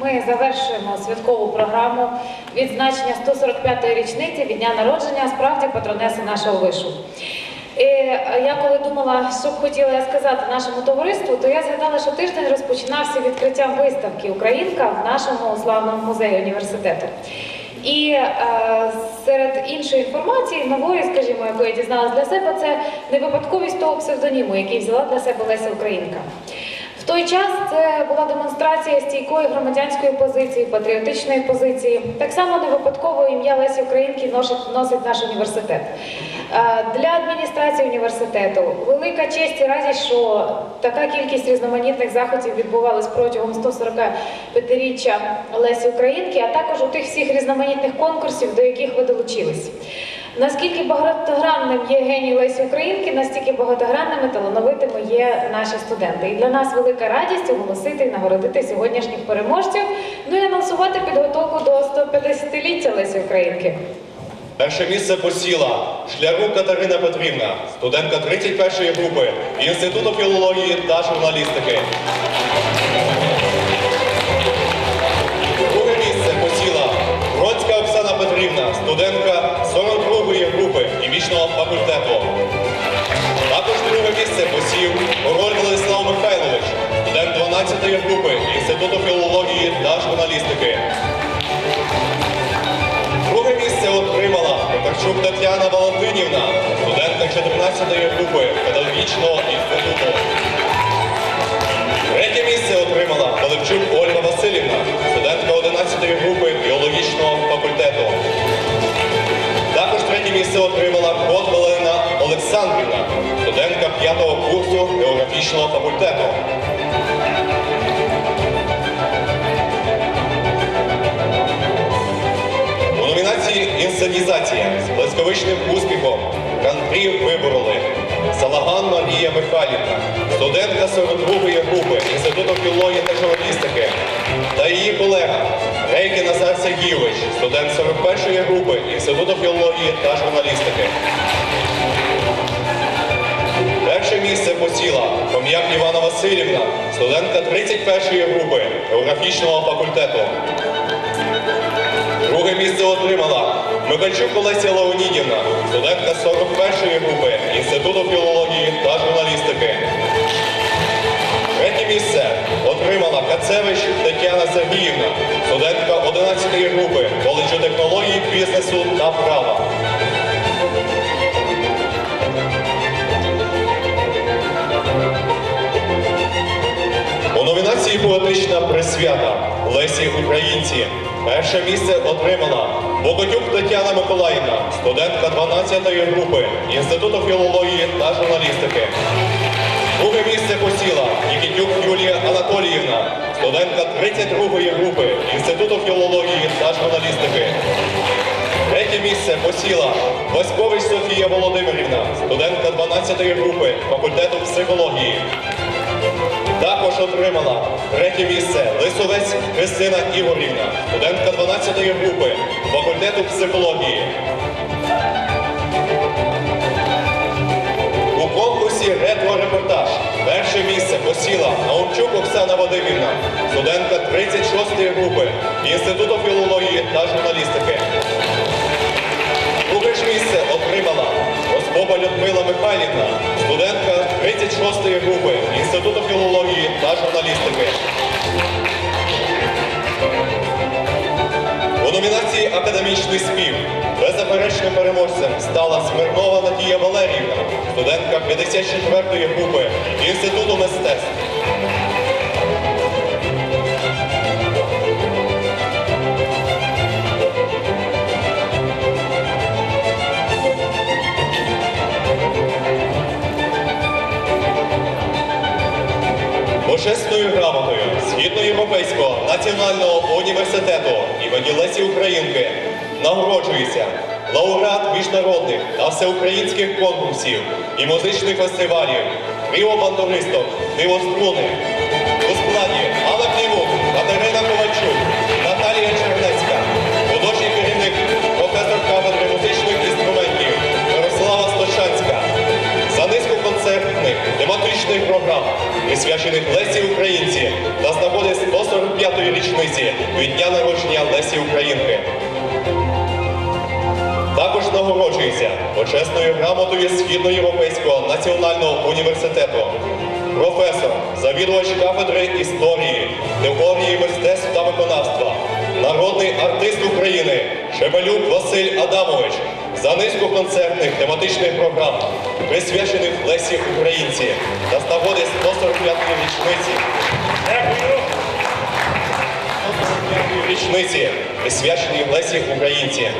ми завершуємо святкову програму відзначення 145-ї річниці від дня народження справді патронеси нашого вишу. І е, я коли думала, що б хотіла я сказати нашому товариству, то я згадала, що тиждень розпочинався відкриттям виставки Українка в нашому славному музеї університету. І е, серед іншої інформації, нової, скажімо, яку я дізналась для себе, це не випадковість того псевдоніму, який взяла для себе Леся Українка. Той час це була демонстрація стійкої громадянської позиції, патріотичної позиції. Так само не випадково ім'я Лесі Українки носить, носить наш університет. Е, Для адміністрації університету велика честь і радість, що така кількість різноманітних заходів відбувалась протягом 145-річчя Лесі Українки, а також у тих всіх різноманітних конкурсів, до яких ви долучились. Наскільки багатогранним є геній Лесі Українки, настільки багатогранними талановитими є наші студенти. І для нас велика радість оголосити і нагородити сьогоднішніх переможців. Ну і анонсувати підготовку до 150-ліття Лесі Українки. Перше місце посіла Шлярук Катерина Петрівна, студентка 31-ї групи Інституту філології та журналістики. 12-ї групи Інституту філології та журналістики. Друге місце отримала Петрчук Тетяна Валентинівна, студентка 14-ї групи педагогічного інституту. Третє місце отримала Пилипчук Ольга Васильівна, студентка 11-ї групи біологічного факультету. Також третє місце отримала Кот Валерина Олександрівна, студентка 5-го курсу географічного факультету. У номінації Інсценізація з блискавичним успіхом гран-прі вибороли Салаган Марія Михайлівна, студентка 42-ї групи Інституту філології та журналістики, та її колега Рейки Назар Сергійович, студент 41-ї групи Інституту філології та журналістики. Перше місце посіла Хом'як Івана Васильівна, студентка 31-ї групи географічного факультету. Друге місце отримала Микальчук Олеся Леонідівна, студентка 41-ї групи Інституту філології та журналістики. Третє місце отримала Кацевич Тетяна Сергіївна, студентка 11-ї групи коледжу технології, бізнесу та права. Номінації Поетична присвята Лесі Українці перше місце отримала Бокотюк Тетяна Миколаївна, студентка 12-ї групи Інституту філології та журналістики. Друге місце посіла Нікітюк Юлія Анатоліївна, студентка 32-ї групи Інституту філології та журналістики. Третє місце посіла Васькович Софія Володимирівна, студентка 12-ї групи факультету психології. Отримала третє місце Лисовець Христина Ігорівна, студентка 12-ї групи факультету психології. У конкурсі ретро-репортаж перше місце посіла Наумчук Оксана Вадимівна, студентка 36-ї групи Інституту філології та журналістики. Розпоба Людмила Михайлівна, студентка 36-ї групи Інституту філології та журналістики. У номінації Академічний спів беззаперечним переможцем стала Смирнова Надія Валеріївна, студентка 54-ї групи Інституту мистецтв. Почесною грамотою Східноєвропейського національного університету імені Лесі Українки нагороджується лауреат міжнародних та всеукраїнських конкурсів і музичних фестивалів, тріо бандуристок, присвячених Лесі Українці та з нагоди 145-ї річниці від дня народження Лесі Українки. Також нагороджується почесною грамотою Східноєвропейського національного університету. Професор, завідувач кафедри історії, теорії мистецтв та виконавства, народний артист України Шебелюк Василь Адамович за низку концертних тематичних програм, присвячених Лесі Українці та з 45-ї річниці. Річниці присвяченої Лесі Українці.